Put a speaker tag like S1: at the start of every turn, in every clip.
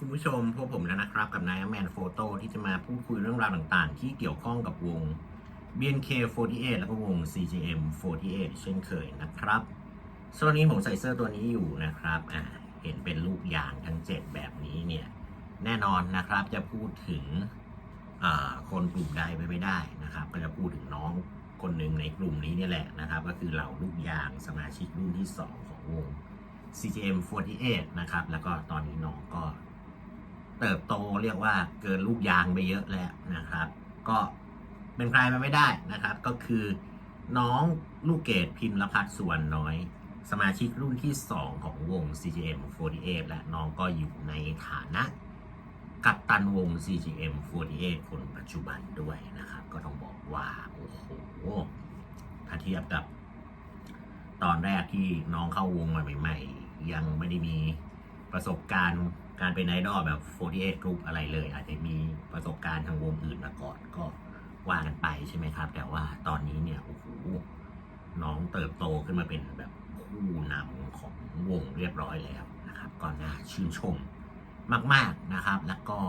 S1: คุณผู้ชมพวกผมแล้วนะครับ กับนายแมนโฟโต้ที่จะมาพูดคุยเรื่องราวต่างๆ ที่เกี่ยวข้องกับวง BNK48 แล้วก็วง CGM48 เช่นเคยนะครับส่วนนี้ผมใส่เสื้อตัวนี้อยู่นะครับอ่าเห็นเป็นรูปยางทั้ง 7 แบบนี้เนี่ยแน่นอนนะครับจะพูดถึงคนกลุ่มใดไปไม่ได้นะครับ ก็จะพูดถึงน้องคนหนึ่งในกลุ่มนี้นี่แหละนะครับ ก็คือเหล่าลูกยางสมาชิกรุ่นที่ 2 ของวง CGM48 นะครับ แล้วก็ตอนนี้น้องก็ เติบโตเรียกว่าเกินลูกยางไปเยอะแล้วนะครับ ก็เป็นใครไปไม่ได้นะครับ ก็คือน้องลูกเกดพิมพ์ละพัฒสุวรรณน้อย สมาชิกรุ่นที่ 2 ของวง CGM48 และน้องก็อยู่ในฐานะกัปตันวง CGM48 คนปัจจุบันด้วยนะครับ ก็ต้องบอกว่าโอ้โหถ้าเทียบกับ ตอนแรกที่น้องเข้าวงมาใหม่ ๆ ยังไม่ได้มีประสบการณ์ การเป็นไอดอลแบบ48 Group อะไรเลย อาจจะมีประสบการณ์ทางวงอื่นมาก่อนก็ว่ากันไปใช่ไหมครับ แต่ว่าตอนนี้เนี่ยโอ้โหน้องเติบโตขึ้นมาเป็นแบบคู่นำของวงเรียบร้อยแล้วนะครับก็น่าชื่นชมมาก ๆนะครับ แล้วก็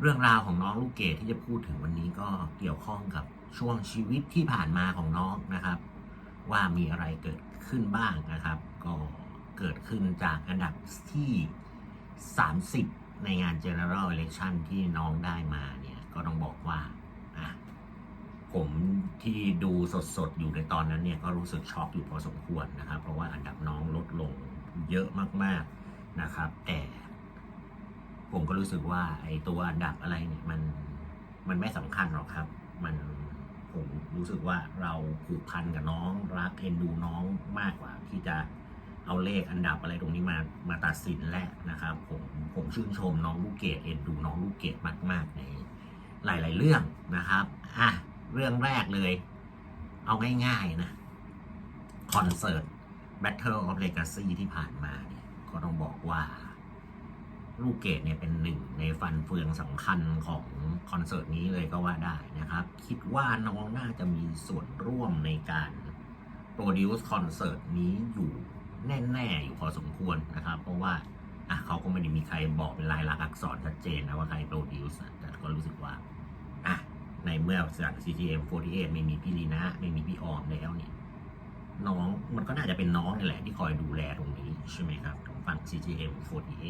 S1: เรื่องราวของน้องลูกเกดที่จะพูดถึงวันนี้ก็เกี่ยวข้องกับช่วงชีวิตที่ผ่านมาของน้องนะครับ ว่ามีอะไรเกิดขึ้นบ้างนะครับ ก็เกิดขึ้นจากอันดับที่ 30 ในงาน General Election ที่น้องได้มาเนี่ย ก็ต้องบอกว่าอะผมที่ดูสดๆ อยู่ในตอนนั้นเนี่ย ก็รู้สึกช็อกอยู่พอสมควรนะครับ เพราะว่าอันดับน้องลดลงเยอะมากๆนะครับ แต่ ผมก็รู้สึกว่าไอ้ตัวอันดับอะไรเนี่ยมันมันไม่สำคัญหรอกครับ มันผมรู้สึกว่าเราผูกพันกับน้องรักเอ็นดูน้องมากกว่าที่จะ เอาเลขอันดับอะไรตรงนี้มามาตัดสินแหละนะครับผมผมชื่นชมน้องลูกเกดเอ็นดูน้องลูกเกดมากๆ ในหลาย ๆ เรื่องนะครับอะเรื่องแรกเลย เอาง่ายๆนะคอนเสิร์ต Battle of Legacy ที่ผ่านมาเนี่ยก็ต้องบอกว่าลูกเกดเนี่ยเป็นหนึ่งในฟันเฟืองสำคัญของคอนเสิร์ตนี้เลยก็ว่าได้นะครับ คิดว่าน้องน่าจะมีส่วนร่วมในการโปรดิวซ์คอนเสิร์ตนี้อยู่ แน่ๆอยู่พอสมควรนะครับ เพราะว่าอะเขาก็ไม่ได้มีใครบอกเป็นลายลักษณ์อักษรชัดเจนนะว่าใครโปรดิวซ์แต่ก็รู้สึกว่าอะในเมื่อจาก CGM48 ไม่มีพี่ลีนะ ไม่มีพี่ออมแล้วเนี่ยน้องมันก็น่าจะเป็นน้องนี่แหละที่คอยดูแลตรงนี้ใช่ไหมครับของฝั่ง CGM48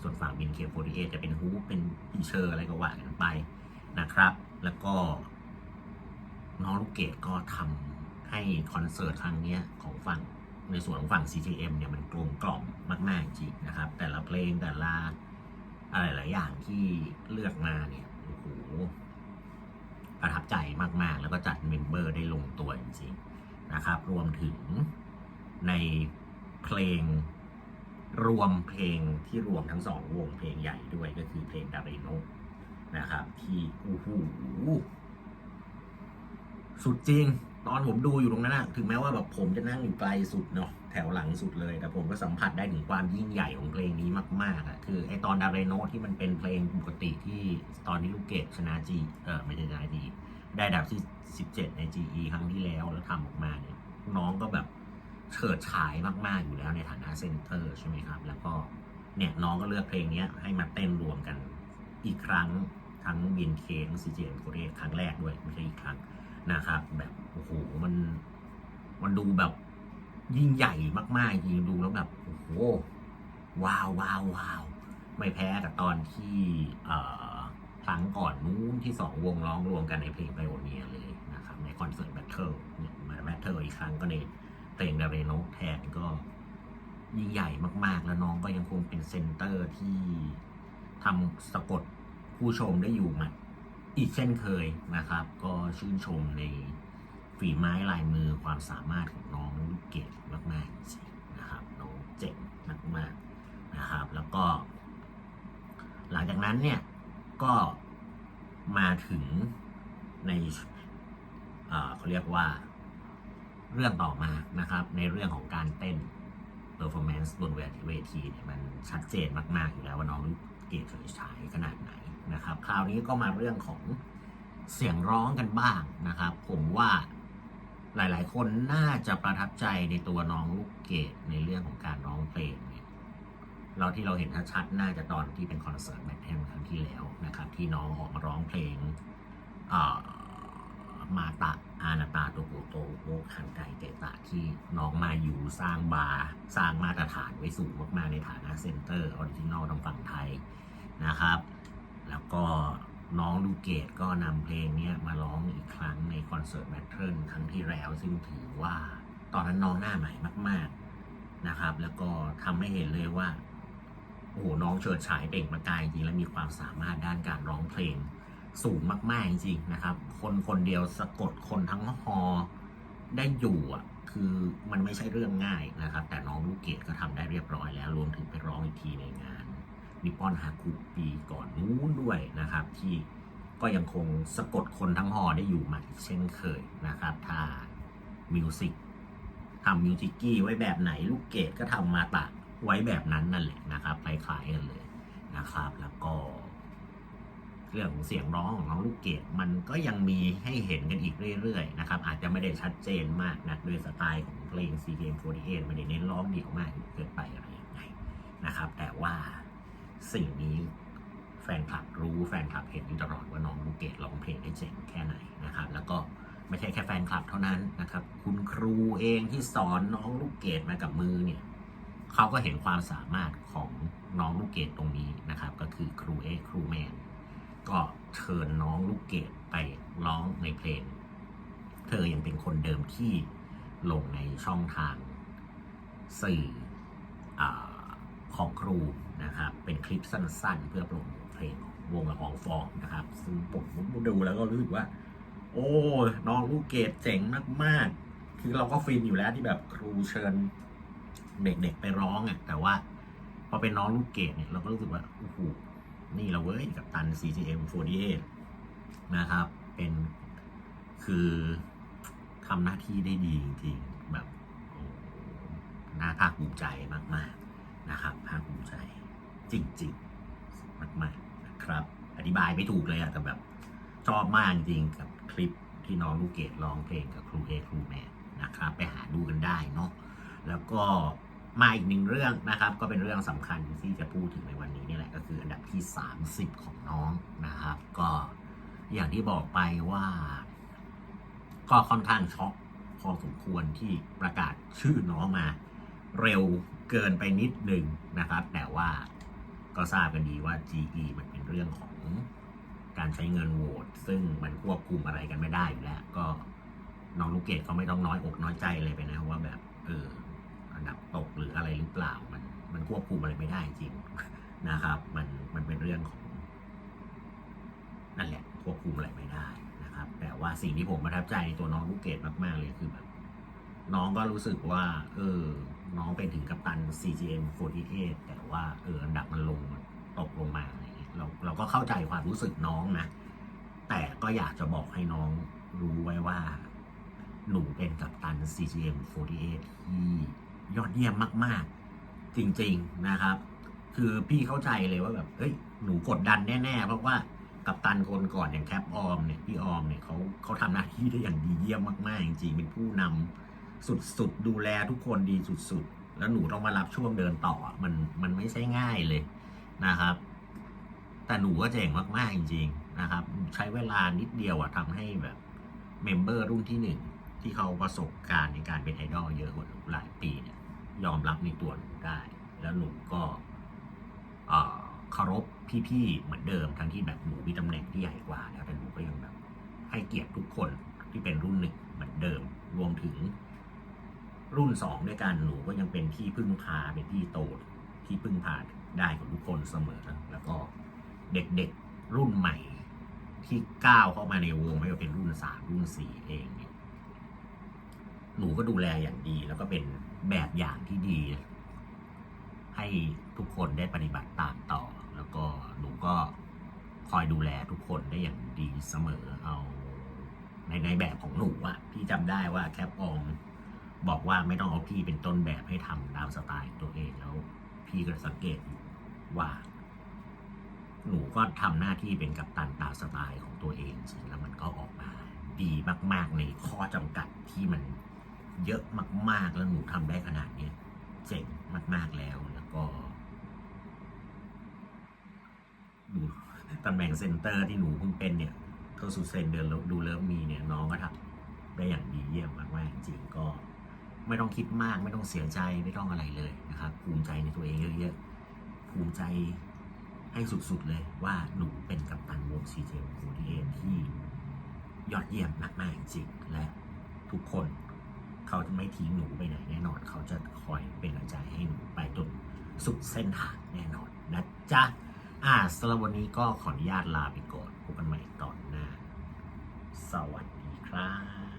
S1: ส่วนฝั่ง BNK48 จะเป็นฮูเป็นอีเชอร์อะไรก็ว่ากันไปนะครับ แล้วก็ น้องลูกเกดก็ทำให้คอนเสิร์ตครั้งนี้ของฝั่ง ในส่วนของฝั่ง CGM เนี่ยมันกลมกล่อมมาก ๆ จริงนะครับ แต่ละเพลงแต่ละอะไรหลายอย่างที่เลือกมาเนี่ยโอ้โหประทับใจมาก ๆ แล้วก็จัดเมมเบอร์ได้ลงตัวจริงๆนะครับ รวมถึงในเพลงรวมเพลงที่รวมทั้งสองวงเพลงใหญ่ด้วยก็คือเพลงดาริโนนะครับ ที่อู้หูสุดจริง ตอนผมดูอยู่ตรงนั้นนะถึงแม้ว่าแบบผมจะนั่งอยู่ไกลสุดเนาะแถวหลังสุดเลย แต่ผมก็สัมผัสได้ถึงความยิ่งใหญ่ของเพลงนี้มากๆอะคือไอตอนดาริโนที่มันเป็นเพลงปกติที่ตอนนี้ลูกเกดชนะจีเออไม่ใช่ชนะจีได้ดับที่ 17 ใน GE ครั้งที่แล้วแล้วทำออกมาเนี่ยน้องก็แบบเฉิดฉายมากๆอยู่แล้วในฐานะเซนเตอร์ใช่ไหมครับ แล้วก็เนี่ยน้องก็เลือกเพลงนี้ให้มาเต้นรวมกันอีกครั้งทั้งบินเคทั้งซีเจมโคเรครั้งแรกด้วยไม่ใช่อีกครั้งนะครับแบบ โอ้โหมัน มันดูแบบ ยิ่งใหญ่มากๆจริงดูแล้วแบบโอ้โหว้าวว้าวว้าวไม่แพ้กับตอนที่เอ่อครั้งก่อนนู้นที่สองวงร้องรวมกันในเพลงไบโอเนียเลยนะครับ ในคอนเสิร์ตแบทเทิลเนี่ยมาแบทเทิลอีกครั้งก็ในเพลงดาเรโนแทนก็ยิ่งใหญ่มากๆ แล้วน้องก็ยังคงเป็นเซนเตอร์ที่ทำสะกดผู้ชมได้อยู่มาอีกเช่นเคยนะครับ ก็ชื่นชมใน ฝีไม้ลายมือความสามารถของน้องลูกเกดมากๆจริงนะครับน้องเจ๋งมากๆนะครับ แล้วก็ หลังจากนั้นเนี่ยก็มาถึงในเขาเรียกว่าเรื่องต่อมานะครับ ในเรื่องของการเต้น performance บนเวทีเนี่ยมันชัดเจนมาก ๆ อยู่แล้วว่าน้องลูกเกดเฉยฉายขนาดไหนนะครับ คราวนี้ก็มาเรื่องของเสียงร้องกันบ้างนะครับ ผมว่า หลาย ๆ คนน่าจะประทับใจในตัวน้องลูกเกดในเรื่องของการร้องเพลงเนี่ยเราที่เราเห็นชัดๆน่าจะตอนที่เป็นคอนเสิร์ตแบทเทนครั้งที่แล้วนะครับ ที่น้องออกมาร้องเพลงอ่อมาตะอานาตาโตโกโตโอคันไกเตตะที่น้องมาอยู่สร้างบาร์สร้างมาตรฐานไว้สูงมาก ๆ ในฐานะเซนเตอร์ออริจินอลทางฝั่งไทยนะครับ แล้วก็ น้องลูกเกดก็นำเพลงนี้มาร้องอีกครั้งในคอนเสิร์ตแบทเทิลครั้งที่แล้ว ซึ่งถือว่าตอนนั้นน้องหน้าใหม่มาก ๆนะครับ แล้วก็ทำให้เห็นเลยว่าโอ้โหน้องเฉิดฉายเป่งประกายจริงและมีความสามารถด้านการร้องเพลงสูงมากๆจริงๆนะครับ คนคนเดียวสะกดคนทั้งฮอได้อยู่อะคือมันไม่ใช่เรื่องง่ายนะครับ แต่น้องลูกเกดก็ทำได้เรียบร้อยแล้วรวมถึงไปร้องอีกทีในงาน นิปปอนฮาคุปีก่อนนู้นด้วยนะครับ ที่ก็ยังคงสะกดคนทั้งฮอได้อยู่มาอีกเช่นเคยนะครับ ถ้ามิวสิกทำมิวจิกกี้ไว้แบบไหนลูกเกดก็ทำมาตะไว้แบบนั้นนั่นแหละนะครับคล้ายๆกันเลยนะครับ แล้วก็ เรื่องของเสียงร้องของน้องลูกเกดมันก็ยังมีให้เห็นกันอีกเรื่อยๆนะครับ อาจจะไม่ได้ชัดเจนมากนะด้วยสไตล์ของเพลง CKM48 ไม่ได้เน้นร้องเดี่ยวมากเกินไปอะไรอยังไงนะครับ แต่ว่า สิ่งนี้แฟนคลับรู้แฟนคลับเห็นอยู่ตลอดว่าน้องลูกเกดร้องเพลงได้เจ๋งแค่ไหนนะครับ แล้วก็ไม่ใช่แค่แฟนคลับเท่านั้นนะครับ คุณครูเองที่สอนน้องลูกเกดมากับมือเนี่ยเขาก็เห็นความสามารถของน้องลูกเกดตรงนี้นะครับ ก็คือครูเอครูแมนก็เชิญน้องลูกเกดไปร้องในเพลง เธอยังเป็นคนเดิมที่ลงในช่องทางสื่ออา ของครูนะครับ เป็นคลิปสั้นๆ เพื่อโปรโมทเพลงวงละอองฟองนะครับ ซึ่งผมดูแล้วก็รู้สึกว่า โอ้น้องลูกเกดเจ๋งมากๆ คือเราก็ฟินอยู่แล้วที่แบบครูเชิญเด็กๆไปร้องอะแต่ว่าพอเป็นน้องลูกเกดเนี่ยเราก็รู้สึกว่าโอ้โหนี่เราเว้ยกับตัน CGM48 นะครับ เป็นคือทำหน้าที่ได้ดีจริงๆแบบน่าภาคภูมิใจมากๆ นะครับภาคภูมิใจจริงๆ มากๆนะครับ อธิบายไม่ถูกเลยอะแต่แบบชอบมากจริงกับคลิปที่น้องลูกเกดร้องเพลงกับครูเอครูแมนนะครับ ไปหาดูกันได้เนาะแล้วก็มาอีกหนึ่งเรื่องนะครับ ก็เป็นเรื่องสำคัญที่จะพูดถึงในวันนี้นี่แหละก็คืออันดับที่ 30 ของน้องนะครับ ก็อย่างที่บอกไปว่า ก็ค่อนข้างช็อกพอสมควรที่ประกาศชื่อน้องมา เร็วเกินไปนิดหนึ่งนะครับ แต่ว่าก็ทราบกันดีว่า GE มันเป็นเรื่องของการใช้เงินโหวตซึ่งมันควบคุมอะไรกันไม่ได้อยู่แล้ว ก็น้องลูกเกดเขาไม่ต้องน้อยอกน้อยใจเลยไปนะว่าแบบเอออันดับตกหรืออะไรหรือเปล่ามันมันควบคุมอะไรไม่ได้จริงนะครับ มันมันเป็นเรื่องของนั่นแหละควบคุมอะไรไม่ได้นะครับ แต่ว่าสิ่งที่ผมประทับใจในตัวน้องลูกเกดมากๆเลยคือแบบ น้องก็รู้สึกว่า เออ น้องเป็นถึงกัปตัน CGM 48แต่ว่าเอออันดับมันลงตกลงมาอะไรอย่างเงี้ยเราเราก็เข้าใจความรู้สึกน้องนะ แต่ก็อยากจะบอกให้น้องรู้ไว้ว่า หนูเป็นกัปตัน CGM 48ที่ยอดเยี่ยมมาก ๆ จริง ๆนะครับ คือพี่เข้าใจเลยว่าแบบเฮ้ยหนูกดดันแน่ ๆ เพราะว่ากัปตันคนก่อนอย่างแคปออมเนี่ยพี่ออมเนี่ยเขาเขาทำหน้าที่ได้อย่างดีเยี่ยมมาก ๆ จริง ๆ เป็นผู้นำ สุดๆ ดูแลทุกคนดีสุดๆ แล้วหนูต้องมารับช่วงเดินต่อมันมันไม่ใช่ง่ายเลยนะครับ แต่หนูก็เจ๋งมากๆจริง ๆ นะครับ ใช้เวลานิดเดียวอะทำให้แบบเมมเบอร์รุ่นที่หนึ่งที่เขาประสบการณ์ในการเป็นไอดอลเยอะกว่าหนูหลายปีเนี่ย ยอมรับในตัวหนูได้ แล้วหนูก็เอ่อเคารพพี่ๆ เหมือนเดิมทั้งที่แบบหนูมีตำแหน่งที่ใหญ่กว่าแล้วแต่หนูก็ยังแบบให้เกียรติทุกคนที่เป็นรุ่นหนึ่งเหมือนเดิม รวมถึง รุ่นสองด้วยกันหนูก็ยังเป็นที่พึ่งพาเป็นที่โตที่พึ่งพาได้ของทุกคนเสมอ แล้วก็เด็กๆรุ่นใหม่ที่ก้าวเข้ามาในวงไม่ว่าเป็นรุ่นสามรุ่นสี่เองเนี่ยหนูก็ดูแลอย่างดี แล้วก็เป็นแบบอย่างที่ดี ให้ทุกคนได้ปฏิบัติตามต่อ แล้วก็หนูก็คอยดูแลทุกคนได้อย่างดีเสมอเอาในในแบบของหนูอะพี่จำได้ว่าแคปออม บอกว่าไม่ต้องเอาพี่เป็นต้นแบบให้ทำตามสไตล์ตัวเองแล้ว พี่ก็สังเกตว่า หนูก็ทำหน้าที่เป็นกัปตันตามสไตล์ของตัวเองจริงแล้วมันก็ออกมาดีมาก ๆ ในข้อจำกัดที่มันเยอะมาก ๆ แล้วหนูทำได้ขนาดเนี้ยเจ๋งมาก ๆแล้วแล้วก็ดูตำแหน่งเซนเตอร์ที่หนูเพิ่งเป็นเนี่ยเท่าสุดเซนเดินดูเลิฟมีเนี่ยน้องก็ทำได้อย่างดีเยี่ยมมากๆจริงก็ ไม่ต้องคิดมาก ไม่ต้องเสียใจไม่ต้องอะไรเลยนะครับ ภูมิใจในตัวเองเยอะๆภูมิใจให้สุดๆเลยว่าหนูเป็นกัปตันวง CJ48 ที่ยอดเยี่ยมมากๆจริงและทุกคนเขาจะไม่ทิ้งหนูไปไหนแน่นอน เขาจะคอยเป็นกำลังใจให้หนูไปจนสุดเส้นทางแน่นอนนะจ๊ะอ่าสำหรับวันนี้ก็ขออนุญาตลาไปก่อนพบกันใหม่ตอนหน้า สวัสดีครับ